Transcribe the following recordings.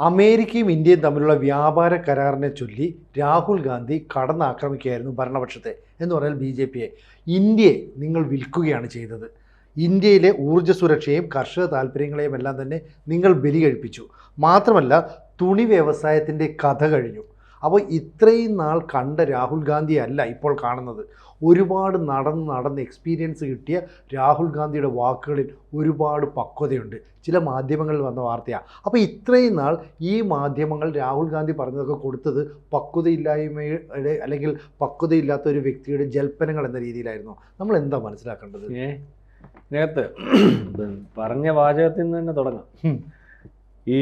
അമേരിക്കയും ഇന്ത്യയും തമ്മിലുള്ള വ്യാപാര കരാറിനെ ചൊല്ലി രാഹുൽ ഗാന്ധി കടന്നാക്രമിക്കുകയായിരുന്നു ഭരണപക്ഷത്തെ എന്ന് പറഞ്ഞാൽ ബി ജെ പിയെ. ഇന്ത്യയെ നിങ്ങൾ വിൽക്കുകയാണ് ചെയ്തത്. ഇന്ത്യയിലെ ഊർജ സുരക്ഷയും കർഷക താല്പര്യങ്ങളെയും എല്ലാം തന്നെ നിങ്ങൾ ബലി കഴിപ്പിച്ചു മാത്രമല്ല തുണി വ്യവസായത്തിന്റെ കഥ കഴിഞ്ഞു. അപ്പോൾ ഇത്രയും നാൾ കണ്ട രാഹുൽ ഗാന്ധി അല്ല ഇപ്പോൾ കാണുന്നത്. ഒരുപാട് നടന്ന് നടന്ന് എക്സ്പീരിയൻസ് കിട്ടിയ രാഹുൽ ഗാന്ധിയുടെ വാക്കുകളിൽ ഒരുപാട് പക്വതയുണ്ട്. ചില മാധ്യമങ്ങളിൽ വന്ന വാർത്തയാണ് അപ്പോൾ ഇത്രയും നാൾ ഈ മാധ്യമങ്ങൾ രാഹുൽ ഗാന്ധി പറഞ്ഞതൊക്കെ കൊടുത്തത് പക്വതയില്ലായ്മയുടെ അല്ലെങ്കിൽ പക്വതയില്ലാത്ത ഒരു വ്യക്തിയുടെ ജൽപ്പനങ്ങൾ എന്ന രീതിയിലായിരുന്നു. നമ്മൾ എന്താ മനസ്സിലാക്കേണ്ടത്? നേരത്തെ ഇതിനകത്ത് പറഞ്ഞ വാചകത്തിൽ നിന്ന് തന്നെ തുടങ്ങാം. ഈ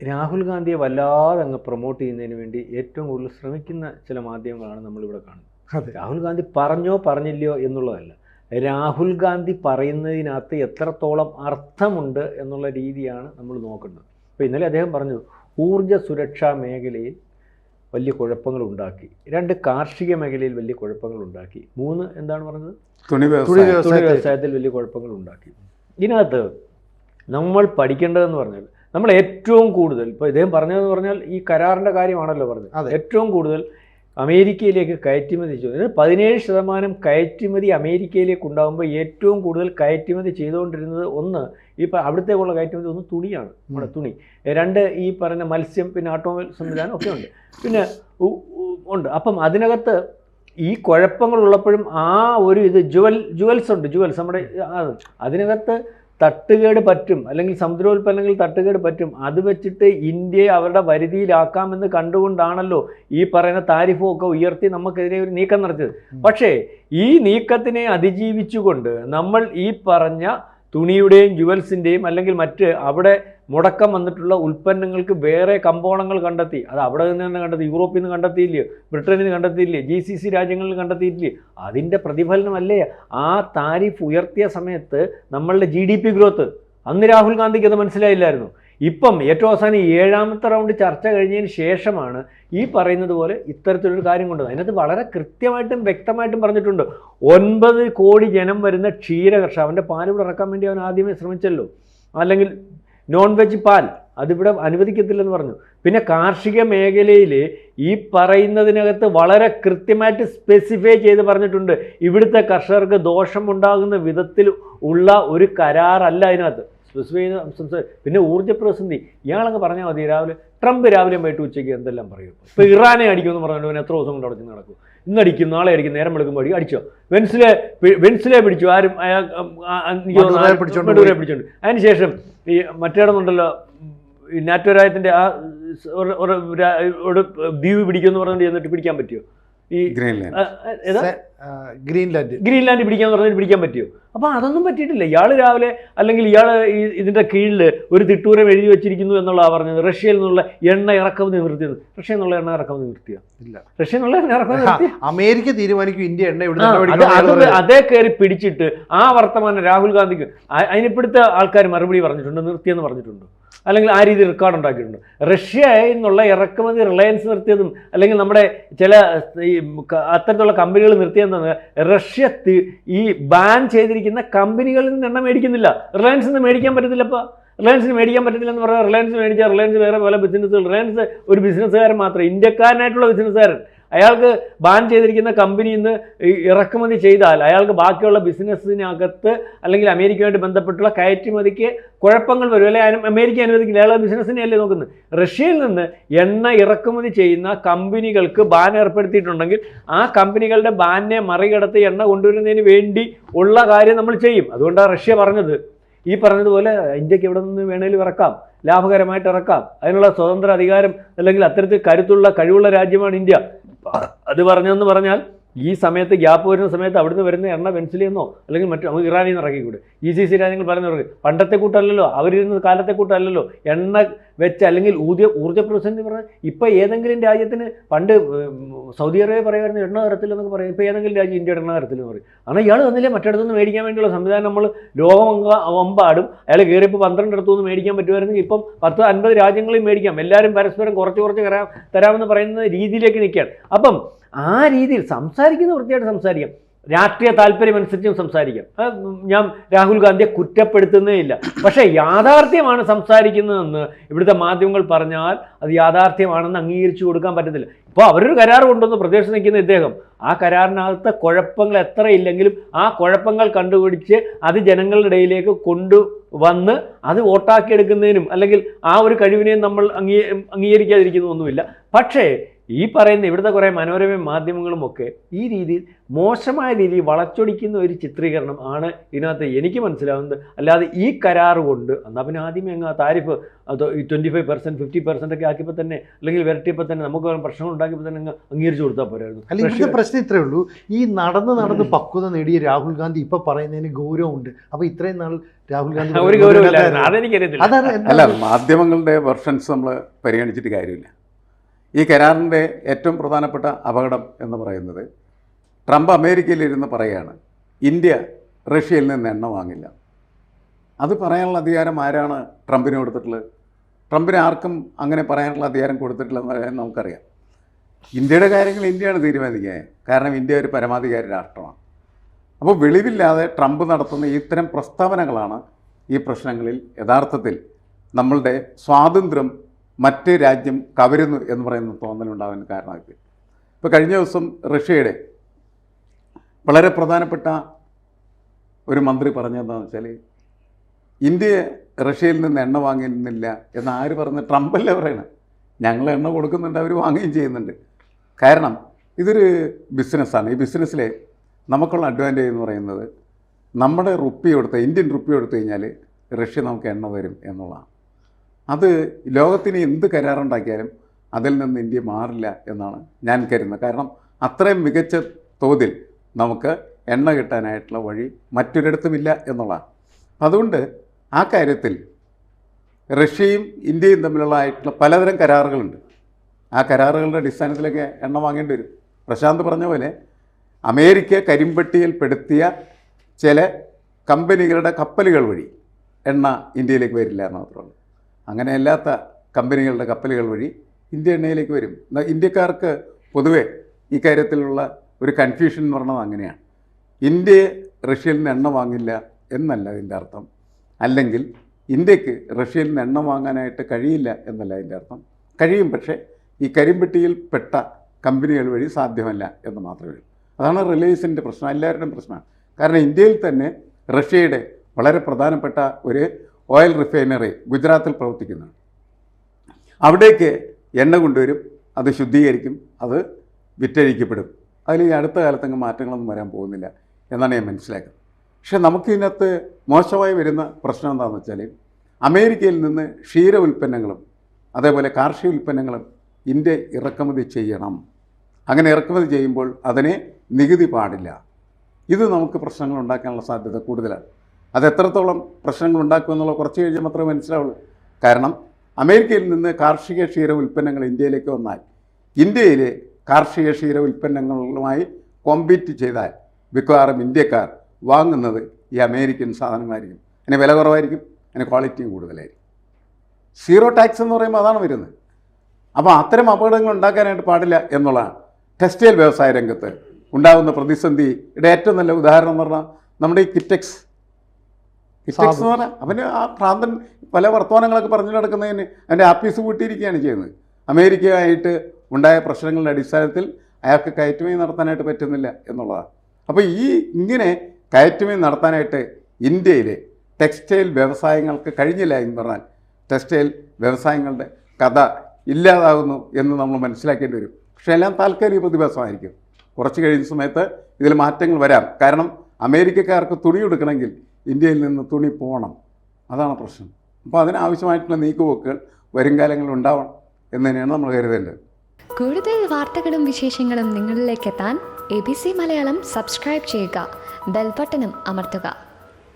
രാഹുൽ ഗാന്ധിയെ വല്ലാതെ അങ്ങ് പ്രൊമോട്ട് ചെയ്യുന്നതിന് വേണ്ടി ഏറ്റവും കൂടുതൽ ശ്രമിക്കുന്ന ചില മാധ്യമങ്ങളാണ് നമ്മളിവിടെ കാണുന്നത്. അതെ. രാഹുൽ ഗാന്ധി പറഞ്ഞോ പറഞ്ഞില്ലയോ എന്നുള്ളതല്ല. രാഹുൽ ഗാന്ധി പറയുന്നതിനകത്ത് എത്രത്തോളം അർത്ഥമുണ്ട് എന്നുള്ള രീതിയാണ് നമ്മൾ നോക്കുന്നത്. അപ്പോൾ ഇന്നലെ അദ്ദേഹം പറഞ്ഞു ഊർജ സുരക്ഷാ മേഖലയിൽ വലിയ കുഴപ്പങ്ങൾ ഉണ്ടാക്കി. രണ്ട് കാർഷിക മേഖലയിൽ വലിയ കുഴപ്പങ്ങൾ ഉണ്ടാക്കി. മൂന്ന് എന്താണ് പറഞ്ഞത്? തുണി വ്യവസായത്തിൽ വലിയ കുഴപ്പങ്ങൾ ഉണ്ടാക്കി. ഇതിനകത്ത് നമ്മൾ പഠിക്കേണ്ടതെന്ന് പറഞ്ഞാൽ നമ്മൾ ഏറ്റവും കൂടുതൽ ഇപ്പോൾ ഇദ്ദേഹം പറഞ്ഞതെന്ന് പറഞ്ഞാൽ ഈ കരാറിന്റെ കാര്യമാണല്ലോ അതെ. പറഞ്ഞത് ഏറ്റവും കൂടുതൽ അമേരിക്കയിലേക്ക് കയറ്റുമതി ചെയ്തു. പതിനേഴ് ശതമാനം കയറ്റുമതി അമേരിക്കയിലേക്ക് ഉണ്ടാകുമ്പോൾ ഏറ്റവും കൂടുതൽ കയറ്റുമതി ചെയ്തുകൊണ്ടിരുന്നത് ഒന്ന് ഈ അവിടത്തേക്കുള്ള കയറ്റുമതി ഒന്ന് തുണിയാണ് നമ്മുടെ തുണി. രണ്ട് ഈ പറഞ്ഞ മത്സ്യം പിന്നെ ഓട്ടോമൊബൈൽ സംവിധാനം ഒക്കെ ഉണ്ട്. പിന്നെ ഉണ്ട്. അപ്പം അതിനകത്ത് ഈ കുഴപ്പങ്ങളുള്ളപ്പോഴും ആ ഒരു ഇത് ജുവൽ ജുവൽസ് ഉണ്ട് ജുവൽസ് നമ്മുടെ അതിനകത്ത് തട്ടുകേട് പറ്റും അല്ലെങ്കിൽ സമുദ്രോൽപ്പന്നങ്ങൾ തട്ടുകേട് പറ്റും. അത് വെച്ചിട്ട് ഇന്ത്യയെ അവരുടെ വരുതിയിലാക്കാമെന്ന് കണ്ടുകൊണ്ടാണല്ലോ ഈ പറയുന്ന താരിഫും ഒക്കെ ഉയർത്തി നമുക്കെതിരെ ഒരു നീക്കം നടത്തിയത്. പക്ഷേ ഈ നീക്കത്തിനെ അതിജീവിച്ചുകൊണ്ട് നമ്മൾ ഈ പറഞ്ഞ തുണിയുടെയും ജുവൽസിന്റെയും അല്ലെങ്കിൽ മറ്റ് അവിടെ മുടക്കം വന്നിട്ടുള്ള ഉൽപ്പന്നങ്ങൾക്ക് വേറെ കമ്പോളങ്ങൾ കണ്ടെത്തി. അത് അവിടെ നിന്ന് തന്നെ കണ്ടെത്തി. യൂറോപ്പിൽ നിന്ന് കണ്ടെത്തിയില്ലേ? ബ്രിട്ടനിൽ നിന്ന് കണ്ടെത്തിയില്ലേ? ജി സി സി രാജ്യങ്ങളിൽ കണ്ടെത്തിയില്ലേ? അതിന്റെ പ്രതിഫലനമല്ലേ? ആ താരിഫ് ഉയർത്തിയ സമയത്ത് നമ്മളുടെ ജി ഡി പി ഗ്രോത്ത് അന്ന് രാഹുൽ ഗാന്ധിക്ക് അത് മനസ്സിലായില്ലായിരുന്നു. ഇപ്പം ഏറ്റവും അവസാനം ഏഴാമത്തെ റൗണ്ട് ചർച്ച കഴിഞ്ഞതിന് ശേഷമാണ് ഈ പറയുന്നത് പോലെ ഇത്തരത്തിലൊരു കാര്യം കൊണ്ടത് അതിനകത്ത് വളരെ കൃത്യമായിട്ടും വ്യക്തമായിട്ടും പറഞ്ഞിട്ടുണ്ട്. ഒൻപത് കോടി ജനം വരുന്ന ക്ഷീര കർഷക അവന്റെ പാലുകൾ ഇറക്കാൻ വേണ്ടി അവൻ ആദ്യമേ ശ്രമിച്ചല്ലോ. അല്ലെങ്കിൽ നോൺ വെജ് പാൽ. അതിവിടെ അനുവദിക്കത്തില്ലെന്ന് പറഞ്ഞു. പിന്നെ കാർഷിക മേഖലയിൽ ഈ പറയുന്നതിനകത്ത് വളരെ കൃത്യമായിട്ട് സ്പെസിഫൈ ചെയ്ത് പറഞ്ഞിട്ടുണ്ട്. ഇവിടുത്തെ കർഷകർക്ക് ദോഷമുണ്ടാകുന്ന വിധത്തിൽ ഉള്ള ഒരു കരാറല്ല അതിനകത്ത്. സ്പെസിഫൈ ചെയ്ത് സംസാരിച്ചു പിന്നെ ഊർജ പ്രതിസന്ധി. ഇയാളൊക്കെ പറഞ്ഞാൽ മതി രാവിലെ ട്രംപ് രാവിലെ പോയിട്ട് ഉച്ചയ്ക്ക് എന്തെല്ലാം പറയും. ഇപ്പോൾ ഇറാനെ അടിക്കുമെന്ന് അവൻ എത്ര ദിവസം കൊണ്ട് അടച്ച് നടക്കും. ഇന്ന് അടിക്കും നാളെ അടിക്കും നേരം വെളുക്കുമ്പോൾ അടിക്കും. അടിച്ചോ? വെൻസിലെ വെൻസിലെ പിടിച്ചു. ആരും പിടിച്ചോണ്ട് അതിനുശേഷം ഈ മറ്റേടമുണ്ടല്ലോ ഈ നാറ്റോരായത്തിന്റെ ആ ഒരു ദ്വീപ് പിടിക്കുമെന്ന് പറഞ്ഞിട്ട് എന്നിട്ട് പിടിക്കാൻ പറ്റുമോ ഈ ഗ്രീൻലാൻഡ് ഗ്രീൻലാൻഡ്. ഗ്രീൻലാൻഡ് പിടിക്കാന്ന് പറഞ്ഞാൽ പിടിക്കാൻ പറ്റുമോ അപ്പോൾ അതൊന്നും പറ്റിയിട്ടില്ല. ഇയാൾ രാവിലെ അല്ലെങ്കിൽ ഇയാൾ ഈ ഇതിന്റെ കീഴിൽ ഒരു തിട്ടൂരം എഴുതി വെച്ചിരിക്കുന്നു എന്നുള്ളതാണ് പറഞ്ഞത്. റഷ്യയിൽ നിന്നുള്ള എണ്ണ ഇറക്കുമതി നിർത്തിയത് റഷ്യ എന്നുള്ള എണ്ണ ഇറക്കുമതി നിർത്തിയോ ഇല്ല. റഷ്യ എന്നുള്ള എണ്ണ ഇറക്കുമതി അമേരിക്ക തീരുമാനിക്കും ഇന്ത്യ എണ്ണ എവിടെ അത് കയറി പിടിച്ചിട്ട് ആ വർത്തമാനം രാഹുൽ ഗാന്ധിക്ക് അതിനിപ്പോഴത്തെ ആൾക്കാർ മറുപടി പറഞ്ഞിട്ടുണ്ട്. നിർത്തിയെന്ന് പറഞ്ഞിട്ടുണ്ട്. അല്ലെങ്കിൽ ആ രീതിയിൽ റെക്കോർഡ് ഉണ്ടാക്കിയിട്ടുണ്ട്. റഷ്യയിൽ നിന്നുള്ള ഇറക്കുമതി റിലയൻസ് നിർത്തിയതും അല്ലെങ്കിൽ നമ്മുടെ ചില ഈ അത്തരത്തിലുള്ള കമ്പനികൾ നിർത്തിയതെന്ന് റഷ്യ ഈ ബാൻ ചെയ്തിരിക്കുന്ന കമ്പനികളിൽ നിന്ന് എണ്ണ മേടിക്കുന്നില്ല. റിലയൻസ് നിന്ന് മേടിക്കാൻ പറ്റത്തില്ല ഇപ്പോൾ റിലയൻസിന് മേടിക്കാൻ പറ്റത്തില്ല എന്ന് പറഞ്ഞാൽ റിലയൻസ് മേടിച്ചാൽ റിലയൻസ് വേറെ പല ബിസിനസ്സുകൾ റിലയൻസ് ഒരു ബിസിനസ്സുകാരൻ മാത്രം. ഇന്ത്യക്കാരനായിട്ടുള്ള ബിസിനസ്സുകാരൻ അയാൾക്ക് ബാൻ ചെയ്തിരിക്കുന്ന കമ്പനിയിൽ നിന്ന് ഇറക്കുമതി ചെയ്താൽ അയാൾക്ക് ബാക്കിയുള്ള ബിസിനസ്സിനകത്ത് അല്ലെങ്കിൽ അമേരിക്കയുമായിട്ട് ബന്ധപ്പെട്ടുള്ള കയറ്റുമതിക്ക് കുഴപ്പങ്ങൾ വരും. അല്ലെങ്കിൽ അമേരിക്ക അനുവദിക്കില്ല. അയാളുടെ ബിസിനസ്സിനെ അല്ലേ നോക്കുന്നത്? റഷ്യയിൽ നിന്ന് എണ്ണ ഇറക്കുമതി ചെയ്യുന്ന കമ്പനികൾക്ക് ബാൻ ഏർപ്പെടുത്തിയിട്ടുണ്ടെങ്കിൽ ആ കമ്പനികളുടെ ബാനിനെ മറികടത്ത് എണ്ണ കൊണ്ടുവരുന്നതിന് വേണ്ടി ഉള്ള കാര്യം നമ്മൾ ചെയ്യും. അതുകൊണ്ടാണ് റഷ്യ പറഞ്ഞത്. ഈ പറഞ്ഞതുപോലെ ഇന്ത്യയ്ക്ക് എവിടെ നിന്ന് വേണേലും ഇറക്കാം. ലാഭകരമായിട്ട് ഇറക്കാം. അതിനുള്ള സ്വതന്ത്ര അധികാരം അല്ലെങ്കിൽ അത്തരത്തിൽ കരുത്തുള്ള കഴിവുള്ള രാജ്യമാണ് ഇന്ത്യ. അത് പറഞ്ഞതെന്ന് പറഞ്ഞാൽ ഈ സമയത്ത് ഗ്യാപ്പ് വരുന്ന സമയത്ത് അവിടുന്ന് വരുന്ന എണ്ണ വെൻസിലെന്നോ അല്ലെങ്കിൽ മറ്റു നമുക്ക് ഇറാനിൽ നിന്ന് ഇറക്കിക്കൂടെ? ഇ സി സി രാജ്യങ്ങൾ പറയുന്നവർക്ക് പണ്ടത്തെ കൂട്ടല്ലല്ലോ അവരിരുന്ന കാലത്തെ കൂട്ടല്ലല്ലോ എണ്ണ വെച്ച് അല്ലെങ്കിൽ ഊർജ ഊർജ പ്രതിസന്ധി പറഞ്ഞാൽ ഇപ്പോൾ ഏതെങ്കിലും രാജ്യത്തിന് പണ്ട് സൗദി അറേബ്യ പറയുമായിരുന്നു എണ്ണ തരത്തില്ലെന്നൊക്കെ പറയും ഇപ്പോൾ ഏതെങ്കിലും രാജ്യം ഇന്ത്യയുടെ എണ്ണ തരത്തിലെന്ന് പറയും. കാരണം ഇയാൾ തന്നില്ലേ മറ്റിടത്തുനിന്ന് മേടിക്കാൻ വേണ്ടിയുള്ള സംവിധാനം നമ്മൾ ലോകമെമ്പാടും അയാൾ കയറിയപ്പോൾ പന്ത്രണ്ടിടത്തു നിന്ന് മേടിക്കാൻ പറ്റുമായിരുന്നെങ്കിൽ ഇപ്പം പത്ത് അൻപത് രാജ്യങ്ങളിൽ മേടിക്കാം. എല്ലാവരും പരസ്പരം കുറച്ച് കുറച്ച് തരാം തരാമെന്ന് പറയുന്ന രീതിയിലേക്ക് നിൽക്കുകയാണ്. അപ്പം ആ രീതിയിൽ സംസാരിക്കുന്ന വൃത്തിയായിട്ട് സംസാരിക്കാം. രാഷ്ട്രീയ താല്പര്യമനുസരിച്ചും സംസാരിക്കാം. ഞാൻ രാഹുൽ ഗാന്ധിയെ കുറ്റപ്പെടുത്തുന്നേ ഇല്ല. പക്ഷേ യാഥാർത്ഥ്യമാണ് സംസാരിക്കുന്നതെന്ന് ഇവിടുത്തെ മാധ്യമങ്ങൾ പറഞ്ഞാൽ അത് യാഥാർത്ഥ്യമാണെന്ന് അംഗീകരിച്ചു കൊടുക്കാൻ പറ്റത്തില്ല. ഇപ്പോൾ അവരൊരു കരാർ കൊണ്ടുവന്ന് പ്രദേശത്ത് നിൽക്കുന്ന ഇദ്ദേഹം ആ കരാറിനകത്ത് കുഴപ്പങ്ങൾ എത്ര ഇല്ലെങ്കിലും ആ കുഴപ്പങ്ങൾ കണ്ടുപിടിച്ച് അത് ജനങ്ങളുടെ ഇടയിലേക്ക് കൊണ്ടു വന്ന് അത് വോട്ടാക്കിയെടുക്കുന്നതിനും അല്ലെങ്കിൽ ആ ഒരു കഴിവിനെയും നമ്മൾ അംഗീ അംഗീകരിക്കാതിരിക്കുന്നൊന്നുമില്ല പക്ഷേ ഈ പറയുന്ന ഇവിടുത്തെ കുറേ മനോരമ മാധ്യമങ്ങളും ഒക്കെ ഈ രീതിയിൽ മോശമായ രീതിയിൽ വളച്ചൊടിക്കുന്ന ഒരു ചിത്രീകരണം ആണ് ഇതിനകത്ത് എനിക്ക് മനസ്സിലാവുന്നത്. അല്ലാതെ ഈ കരാർ കൊണ്ട് എന്നാൽ പിന്നെ ആദ്യമേ അങ്ങ് ആ താരിഫ് അത് ഈ twenty five percent fifty percent ഒക്കെ ആക്കിയപ്പോൾ തന്നെ അല്ലെങ്കിൽ വരട്ടിയപ്പോൾ തന്നെ നമുക്ക് പ്രശ്നങ്ങൾ ഉണ്ടാക്കിയപ്പോൾ തന്നെ അങ്ങ് അംഗീകരിച്ചു കൊടുത്താൽ പോരായിരുന്നു. അല്ല ഇവിടുത്തെ പ്രശ്നം ഇത്രയേ ഉള്ളൂ. ഈ നടന്ന് നടന്ന് പക്വത നേടിയ രാഹുൽ ഗാന്ധി ഇപ്പോൾ പറയുന്നതിന് ഗൗരവമുണ്ട്. അപ്പോൾ ഇത്രയും നാൾ രാഹുൽ ഗാന്ധി ഒരു ഗൗരവമില്ല. അതെനിക്കറിയത്തില്ല. അതാണ് അല്ല മാധ്യമങ്ങളുടെ വെർഷൻസ് നമ്മൾ പരിഗണിച്ചിട്ട് കാര്യമില്ല. ഈ കരാറിന്റെ ഏറ്റവും പ്രധാനപ്പെട്ട അപകടം എന്ന് പറയുന്നത് ട്രംപ് അമേരിക്കയിലിരുന്ന് പറയുകയാണ് ഇന്ത്യ റഷ്യയിൽ നിന്ന് എണ്ണ വാങ്ങില്ല. അത് പറയാനുള്ള അധികാരം ആരാണ് ട്രംപിന് കൊടുത്തിട്ടുള്ളത്? ട്രംപിന് ആർക്കും അങ്ങനെ പറയാനുള്ള അധികാരം കൊടുത്തിട്ടില്ലെന്ന് നമുക്കറിയാം. ഇന്ത്യയുടെ കാര്യങ്ങൾ ഇന്ത്യയാണ് തീരുമാനിക്കുക. കാരണം ഇന്ത്യ ഒരു പരമാധികാര രാഷ്ട്രമാണ്. അപ്പോൾ വെളിവില്ലാതെ ട്രംപ് നടത്തുന്ന ഇത്തരം പ്രസ്താവനകളാണ് ഈ പ്രശ്നങ്ങളിൽ യഥാർത്ഥത്തിൽ നമ്മളുടെ സ്വാതന്ത്ര്യം മറ്റ് രാജ്യം കവരുന്നു എന്ന് പറയുന്ന തോന്നലുണ്ടാകാൻ കാരണമാക്കി ഇപ്പോൾ കഴിഞ്ഞ ദിവസം റഷ്യയുടെ വളരെ പ്രധാനപ്പെട്ട ഒരു മന്ത്രി പറഞ്ഞതെന്താണെന്ന് വെച്ചാൽ ഇന്ത്യ റഷ്യയിൽ നിന്ന് എണ്ണ വാങ്ങുന്നില്ല എന്ന് ആര് പറഞ്ഞ ട്രംപല്ലേ പറയണത് ഞങ്ങൾ എണ്ണ കൊടുക്കുന്നുണ്ട് അവർ വാങ്ങുകയും ചെയ്യുന്നുണ്ട്. കാരണം ഇതൊരു ബിസിനസ്സാണ്. ഈ ബിസിനസ്സിലെ നമുക്കുള്ള അഡ്വാന്റേജ് എന്ന് പറയുന്നത് നമ്മുടെ റുപ്പി കൊടുത്ത് ഇന്ത്യൻ റുപ്പി കൊടുത്തു കഴിഞ്ഞാൽ റഷ്യ നമുക്ക് എണ്ണ തരും എന്നുള്ളതാണ്. അത് ലോകത്തിന് എന്ത് കരാറുണ്ടാക്കിയാലും അതിൽ നിന്ന് ഇന്ത്യ മാറില്ല എന്നാണ് ഞാൻ കരുതുന്നത്. കാരണം അത്രയും മികച്ച തോതിൽ നമുക്ക് എണ്ണ കിട്ടാനായിട്ടുള്ള വഴി മറ്റൊരിടത്തുമില്ല എന്നുള്ളതാണ്. അതുകൊണ്ട് ആ കാര്യത്തിൽ റഷ്യയും ഇന്ത്യയും തമ്മിലുള്ള ആയിട്ടുള്ള പലതരം കരാറുകളുണ്ട്. ആ കരാറുകളുടെ അടിസ്ഥാനത്തിലൊക്കെ എണ്ണ വാങ്ങേണ്ടി വരും. പ്രശാന്ത് പറഞ്ഞ പോലെ അമേരിക്ക കരിമ്പട്ടിയിൽപ്പെടുത്തിയ ചില കമ്പനികളുടെ കപ്പലുകൾ വഴി എണ്ണ ഇന്ത്യയിലേക്ക് വരില്ല എന്ന് മാത്രമേ അങ്ങനെ അല്ലാത്ത കമ്പനികളുടെ കപ്പലുകൾ വഴി ഇന്ത്യ എണ്ണയിലേക്ക് വരും. ഇന്ത്യക്കാർക്ക് പൊതുവേ ഈ കാര്യത്തിലുള്ള ഒരു കൺഫ്യൂഷൻ എന്ന് പറയുന്നത് അങ്ങനെയാണ്. ഇന്ത്യ റഷ്യയിൽ നിന്ന് എണ്ണ വാങ്ങില്ല എന്നല്ല അതിന്റെ അർത്ഥം. അല്ലെങ്കിൽ ഇന്ത്യയ്ക്ക് റഷ്യയിൽ നിന്ന് എണ്ണ വാങ്ങാനായിട്ട് കഴിയില്ല എന്നല്ല അതിന്റെ അർത്ഥം. കഴിയും പക്ഷേ ഈ കരിമ്പെട്ടിയിൽ പെട്ട കമ്പനികൾ വഴി സാധ്യമല്ല എന്ന് മാത്രമേ ഉള്ളൂ. അതാണ് റിലയൻസിന്റെ പ്രശ്നം എല്ലാവരുടെയും പ്രശ്നമാണ്. കാരണം ഇന്ത്യയിൽ തന്നെ റഷ്യയുടെ വളരെ പ്രധാനപ്പെട്ട ഒരു ഓയിൽ റിഫൈനറി ഗുജറാത്തിൽ പ്രവർത്തിക്കുന്നുണ്ട് അവിടേക്ക് എണ്ണ കൊണ്ടുവരും അത് ശുദ്ധീകരിക്കും അത് വിറ്റഴിക്കപ്പെടും. അതിൽ ഈ അടുത്ത കാലത്തങ്ങ് മാറ്റങ്ങളൊന്നും വരാൻ പോകുന്നില്ല എന്നാണ് ഞാൻ മനസ്സിലാക്കുന്നത്. പക്ഷേ നമുക്കിതിനകത്ത് മോശമായി വരുന്ന പ്രശ്നം എന്താണെന്ന് വെച്ചാൽ അമേരിക്കയിൽ നിന്ന് ക്ഷീര ഉൽപ്പന്നങ്ങളും അതേപോലെ കാർഷിക ഉൽപ്പന്നങ്ങളും ഇന്ത്യ ഇറക്കുമതി ചെയ്യണം. അങ്ങനെ ഇറക്കുമതി ചെയ്യുമ്പോൾ അതിനെ നികുതി പാടില്ല. ഇത് നമുക്ക് പ്രശ്നങ്ങൾ ഉണ്ടാക്കാനുള്ള സാധ്യത കൂടുതലാണ്. അത് എത്രത്തോളം പ്രശ്നങ്ങൾ ഉണ്ടാക്കുമെന്നുള്ള കുറച്ച് കഴിഞ്ഞാൽ മാത്രമേ മനസ്സിലാവുള്ളൂ. കാരണം അമേരിക്കയിൽ നിന്ന് കാർഷിക ക്ഷീര ഉൽപ്പന്നങ്ങൾ ഇന്ത്യയിലേക്ക് വന്നാൽ ഇന്ത്യയിലെ കാർഷിക ക്ഷീര ഉൽപ്പന്നങ്ങളുമായി കോമ്പീറ്റ് ചെയ്താൽ മിക്കവാറും ഇന്ത്യക്കാർ വാങ്ങുന്നത് ഈ അമേരിക്കൻ സാധനങ്ങളായിരിക്കും. അതിന് വില കുറവായിരിക്കും അതിന് ക്വാളിറ്റിയും കൂടുതലായിരിക്കും. സീറോ ടാക്സ് എന്ന് പറയുമ്പോൾ അതാണ് വരുന്നത്. അപ്പോൾ അത്തരം അപകടങ്ങൾ ഉണ്ടാക്കാനായിട്ട് പാടില്ല എന്നുള്ളതാണ്. ടെക്സ്റ്റൈൽ വ്യവസായ രംഗത്ത് ഉണ്ടാകുന്ന പ്രതിസന്ധിയുടെ ഏറ്റവും നല്ല ഉദാഹരണം എന്ന് പറഞ്ഞാൽ നമ്മുടെ ഈ കിറ്റക്സ് കിറ്റക്സ് എന്ന് പറഞ്ഞാൽ അവന് ആ ഭ്രാന്തൻ പല വർത്തമാനങ്ങളൊക്കെ പറഞ്ഞു നടക്കുന്നതിന് അവന്റെ ആപ്പീസ് കൂട്ടിയിരിക്കുകയാണ് ചെയ്യുന്നത്. അമേരിക്കയായിട്ട് ഉണ്ടായ പ്രശ്നങ്ങളുടെ അടിസ്ഥാനത്തിൽ അയാൾക്ക് കയറ്റുമതി നടത്താനായിട്ട് പറ്റുന്നില്ല എന്നുള്ളതാണ്. അപ്പോൾ ഈ ഇങ്ങനെ കയറ്റുമതി നടത്താനായിട്ട് ഇന്ത്യയിലെ ടെക്സ്റ്റൈൽ വ്യവസായങ്ങൾക്ക് കഴിഞ്ഞില്ല എന്ന് പറഞ്ഞാൽ ടെക്സ്റ്റൈൽ വ്യവസായങ്ങളുടെ കഥ ഇല്ലാതാകുന്നു എന്ന് നമ്മൾ മനസ്സിലാക്കേണ്ടി വരും. പക്ഷേ എല്ലാം താൽക്കാലിക പ്രതിഭാസമായിരിക്കും. കുറച്ച് കഴിയുന്ന സമയത്ത് ഇതിൽ മാറ്റങ്ങൾ വരാം. കാരണം അമേരിക്കക്കാർക്ക് തുണി എടുക്കണമെങ്കിൽ ഇന്ത്യയിൽ നിന്ന് തുണി പോകണം. അതാണ് പ്രശ്നം. അപ്പോൾ അതിനാവശ്യമായിട്ടുള്ള നീക്കുപോക്കുകൾ വരും കാലങ്ങളിൽ ഉണ്ടാവണം എന്ന് തന്നെയാണ് നമ്മൾ കരുതേണ്ടത്. കൂടുതൽ വാർത്തകളും വിശേഷങ്ങളും നിങ്ങളിലേക്ക് എത്താൻ A B C Malayalam subscribe ചെയ്യുക. ബെൽബട്ടനും അമർത്തുക.